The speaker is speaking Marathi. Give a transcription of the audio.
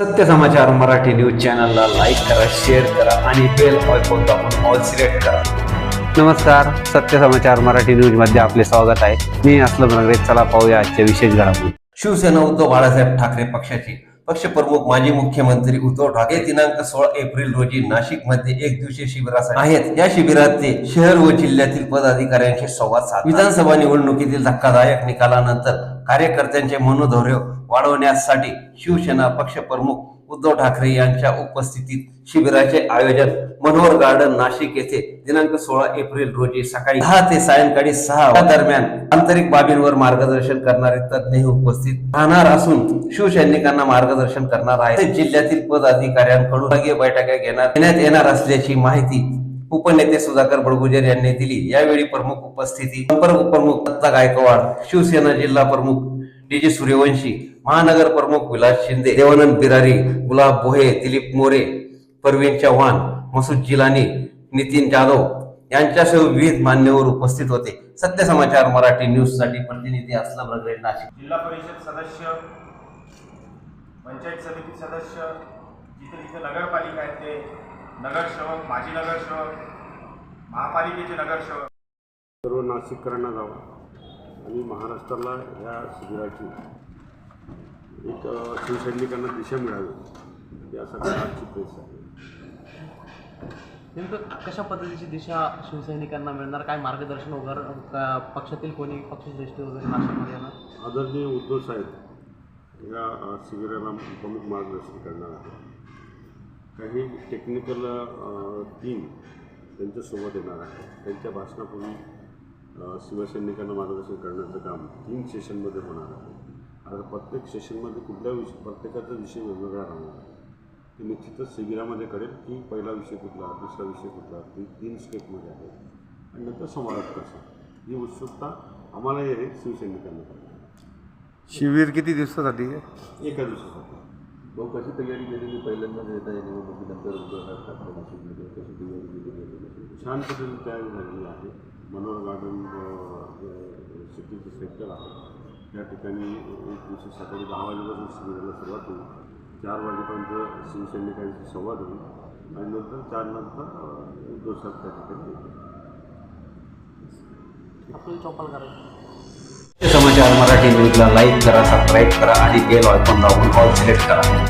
सत्य समाचार मराठी न्यूज चॅनलला लाईक करा शेअर करा आणि बेल आयकॉन दाबून ऑल सिलेक्ट करा. नमस्कार सत्य समाचार मराठी न्यूजमध्ये आपले स्वागत आहे. मी असलम नगरे चला पाहूया आजच्या विशेष घडामोडी. शिवसेना उद्धव बाळासाहेब ठाकरे पक्षाची पक्षप्रमुख माजी मुख्यमंत्री उद्धव ठाकरे दिनांक सोळा एप्रिल रोजी नाशिकमध्ये एक दिवसीय शिबिरासाठी आहेत. या शिबिरात ते शहर व जिल्ह्यातील पदाधिकाऱ्यांशी संवाद साध विधानसभा निवडणुकीतील धक्कादायक निकालानंतर कार्यकर्त्यांचे मनोधैर्य वाढवण्यासाठी शिवसेना पक्षप्रमुख उद्धव ठाकरे यांच्या उपस्थितीत शिबिराचे आयोजन मनोहर गार्डन नाशिक येथे दिनांक सोळा एप्रिल रोजी सकाळी दहा ते सायंकाळी सहा दरम्यान आंतरिक बाबींवर मार्गदर्शन करणारे तज्ज्ञ उपस्थित राहणार असून शिवसैनिकांना मार्गदर्शन करणार आहे जिल्ह्यातील पदाधिकाऱ्यांकडून विभागीय बैठका घेणार घेण्यात येणार असल्याची माहिती उपनेते सुधाकर बडगुजर यांनी दिली. यावेळी प्रमुख उपस्थिती संपर्क प्रमुख दत्ता गायकवाड शिवसेना जिल्हा प्रमुख डी जी सूर्यवंशी महानगर प्रमुख विलास शिंदे देवानंद बिरारी गुलाब बोहे दिलीप मोरे परवीन चव्हाण मसूद जिलानी नितीन जाधव यांच्यासह विविध मान्यवर उपस्थित होते. सत्य समाचार मराठी न्यूजसाठी प्रतिनिधी असलम रगडे नाशिक. जिल्हा परिषद सदस्य पंचायत समिती सदस्य जिथे जिथे नगरपालिका आहेत ते नगरसेवक माजी नगरसेवक महापालिकेचे नगरसेवक सर्व नाशिककरांना जावं. आणि महाराष्ट्राला या शिबिराची एक शिवसैनिकांना दिशा मिळावी. यासाठी आजची प्रेस आहे. नेमकं कशा पद्धतीची दिशा शिवसैनिकांना मिळणार? काय मार्गदर्शन वगैरे पक्षातील कोणी पक्षश्रेष्ठी वगैरे नाशिकमध्ये येणार आदरणीय उद्धव साहेब या शिबिराला प्रमुख मार्गदर्शन करणार आहे काही टेक्निकल टीम त्यांच्यासोबत येणार आहे त्यांच्या भाषणापूर्वी शिवसैनिकांना मार्गदर्शन करण्याचं काम तीन सेशनमध्ये होणार आहे. आता प्रत्येक सेशनमध्ये कुठल्या विषय प्रत्येकाचा विषय वेगवेगळा राहणार आहे. ते निश्चितच शिबिरामध्ये कळेल की पहिला विषय कुठला दुसरा विषय कुठला ती तीन स्टेपमध्ये आहे. आणि नंतर समारोप कसा ही उत्सुकता आम्हालाही आहे शिवसैनिकांना. शिबिर किती दिवसासाठी आहे? एका दिवसासाठी. भाऊ कशी तयारी केलेली पहिल्यांदा येत निवडणुकीनंतर कशी तयारी केलेली आहे छान पद्धतीने तयारी झालेली आहे. मनोहर गार्डन सिटीचं सेक्टर आहे या ठिकाणी एक दिवशी सकाळी दहा वाजेपासून शिबिराला सुरुवात होईल. चार वाजेपर्यंत शिवसैनिकांशी संवाद होईल आणि नंतर चार नंतर साहेब त्या ठिकाणी समाचार मराठी न्यूजला लाईक करा सबस्क्राईब करा आणि बेल आयकॉन दाबून ऑल सिलेक्ट करा.